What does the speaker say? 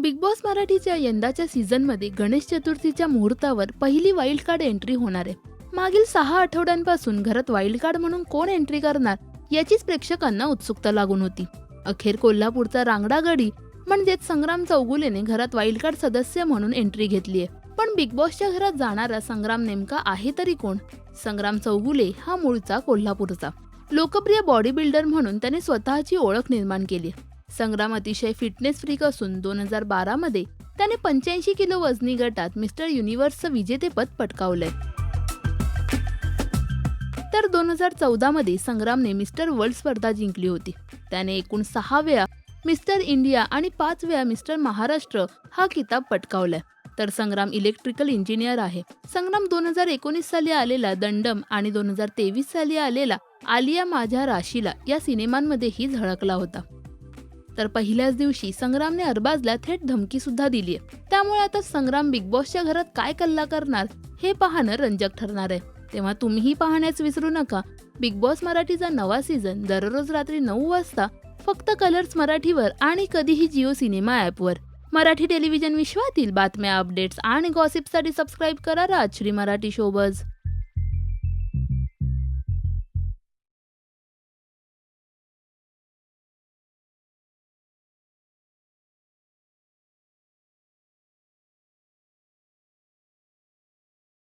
Big boss मराठीच्या यंदाच्या सीझनमध्ये गणेश चतुर्थीच्या मुहूर्तावर पहिली वाईल्ड कार्ड एंट्री होणार आहे. मागील सहा आठवड्यांपासून घरात वाईल्ड कार्ड म्हणून कोण एंट्री करणार याचीच प्रेक्षकांना उत्सुकता लागून होती. अखेर कोल्हापूरचा रांगडा गडी म्हणजेच संग्राम चौगुलेने घरात वाईल्ड कार्ड सदस्य म्हणून एंट्री घेतली आहे पण बिग बॉसच्या घरात जाणारा संग्राम नेमका आहे तरी कोण? संग्राम चौगुले हा मूळचा कोल्हापूरचा. लोकप्रिय बॉडी बिल्डर म्हणून त्याने स्वतःची ओळख निर्माण केली. संग्राम अतिशय फिटनेस फ्रीक असून दोन हजार बारा मध्ये त्याने पंच्याऐंशी किलो वजनी गटात मिस्टर युनिव्हर्सचं विजेतेपद पटकावलंय. तर दोन हजार चौदामध्ये संग्रामने मिस्टर वर्ल्ड स्पर्धा जिंकली होती. त्याने एकूण सहा वेळा मिस्टर इंडिया आणि पाच वेळा मिस्टर महाराष्ट्र हा किताब पटकावलाय. तर संग्राम इलेक्ट्रिकल इंजिनियर आहे. संग्राम दोन हजार एकोणीस साली आलेला दंडम आणि दोन हजार तेवीस साली आलेला आलिया माझ्या राशीला या सिनेमांमध्येही झळकला होता. तर पहिल्याच दिवशी संग्रामने अरबाजला थेट धमकी सुद्धा दिली त्यामुळे आता संग्राम बिग बॉसच्या घरात काय कल्ला करणार हे पाहणं रंजक ठरणार आहे. तेव्हा तुम्हीही पाहण्यास विसरू नका. बिग बॉस मराठीचा नवा सीझन दररोज रात्री नऊ वाजता फक्त कलर्स मराठीवर आणि कधीही जिओ सिनेमा ॲपवर. मराठी टेलिव्हिजन विश्वातील बातम्या अपडेट्स आणि गॉसिपसाठी सबस्क्राईब करा राजश्री मराठी शोबज